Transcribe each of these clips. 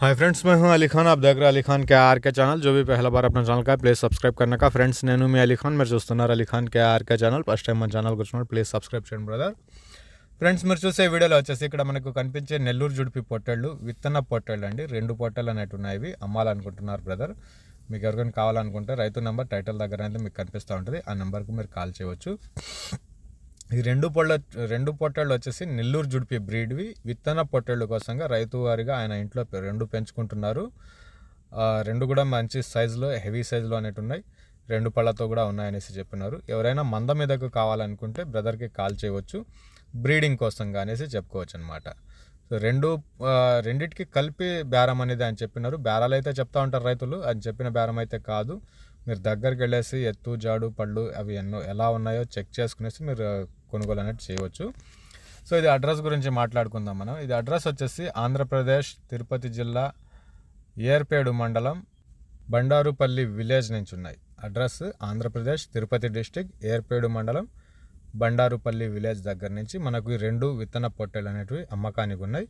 Hi friends मैं हूं अली खान आप देख रहे हैं अली खान के आर के ఛానల్ जो भी पहला बार अपना ఛానల్ का ప్లీజ్ సబ్స్క్రైబ్ करने का ఫ్రెండ్స్ నేను మీ అలీ ఖాన్ మీరు చూస్తున్నారు Ali Khan K R K channel first time మన ఛానల్ కూర్చున్నారు ప్లీజ్ సబ్స్క్రైబ్ చేయండి బ్రదర్ ఫ్రెండ్స్ మీరు చూసే వీడియోలో వచ్చేసి ఇక్కడ మనకు కనిపించే నెల్లూరు జుడిపి పొట్టేళ్ళు విత్తన పొట్టేళ్ళు అండి రెండు పొట్టేళ్ళు అనేవి ఉన్నాయి ఇవి అమ్మాలనుకుంటున్నారు బ్రదర్ మీకు ఎవరికైనా కావాలనుకుంటే రైతు నెంబర్ టైటిల్ దగ్గర అయితే మీకు కనిపిస్తూ ఉంటుంది ఆ నెంబర్కి మీరు కాల్ చేయవచ్చు ఈ రెండు పొళ్ళ రెండు పొట్టళ్ళు వచ్చేసి నెల్లూరు జుడిపి బ్రీడ్వి. విత్తన పొట్టేళ్ళు కోసంగా రైతు వారిగా ఆయన ఇంట్లో రెండు పెంచుకుంటున్నారు. రెండు కూడా మంచి సైజులో హెవీ సైజులో అనేవి ఉన్నాయి. రెండు పళ్ళతో కూడా ఉన్నాయనేసి చెప్పినారు. ఎవరైనా మంద మీదకు కావాలనుకుంటే బ్రదర్కి కాల్ చేయవచ్చు. బ్రీడింగ్ కోసంగా అనేసి చెప్పుకోవచ్చు అనమాట సో రెండు రెండిటికి కలిపి బేరం అనేది ఆయన చెప్పినారు. బేరాలు అయితే చెప్తా ఉంటారు రైతులు. అని చెప్పిన బేరం అయితే కాదు. మీరు దగ్గరికి వెళ్ళేసి ఎత్తు జాడు పళ్ళు అవి ఎన్నో ఎలా ఉన్నాయో చెక్ చేసుకునేసి మీరు కొనుగోలు అనేది చేయవచ్చు. సో ఇది అడ్రస్ గురించి మాట్లాడుకుందాం మనం. ఇది అడ్రస్ వచ్చేసి ఆంధ్రప్రదేశ్ తిరుపతి జిల్లా ఏర్పేడు మండలం బండారుపల్లి విలేజ్ నుంచి ఉన్నాయి. అడ్రస్ ఆంధ్రప్రదేశ్ తిరుపతి డిస్టిక్ ఏర్పేడు మండలం బండారుపల్లి విలేజ్ దగ్గర నుంచి మనకు ఈ రెండు విత్తన పొట్టెలు అనేటివి అమ్మకానికి ఉన్నాయి.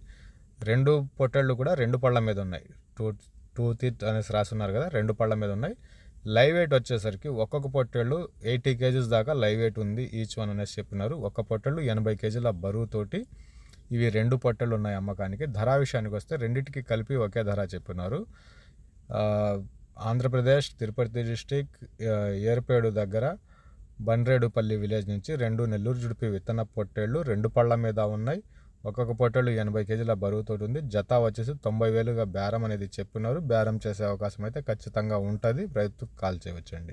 రెండు పొట్టెళ్ళు కూడా రెండు పళ్ళ మీద ఉన్నాయి. టూ టూ తీత్ అనేసి రాసున్నారు కదా రెండు పళ్ళ మీద ఉన్నాయి. లైవ్ వెయిట్ వచ్చేసరికి ఒక్కొక్క పొట్టేళ్ళు ఎయిటీ కేజీస్ దాకా లైవ్ వెయిట్ ఉంది ఈచ్ వన్ అనేసి చెప్పినారు. ఒక్క పొట్టేళ్ళు ఎనభై కేజీల బరువుతోటి ఇవి రెండు పొట్టెలు ఉన్నాయి అమ్మకానికి. ధర విషయానికి వస్తే రెండింటికి కలిపి ఒకే ధర చెప్పినారు. ఆంధ్రప్రదేశ్ తిరుపతి డిస్టిక్ ఏర్పేడు దగ్గర బండ్రేడుపల్లి విలేజ్ నుంచి రెండు నెల్లూరు జుడిపి విత్తన పొట్టేళ్ళు రెండు పళ్ళ మీద ఉన్నాయి. ఒక్కొక్క పొట్టేళ్ళు ఎనభై కేజీల బరువుతో ఉంది జత వచ్చేసి తొంభై వేలుగా బేరం అనేది చెప్పినారు. బేరం చేసే అవకాశం అయితే ఖచ్చితంగా ఉంటుంది. రైతు కాల్ చేయవచ్చండి.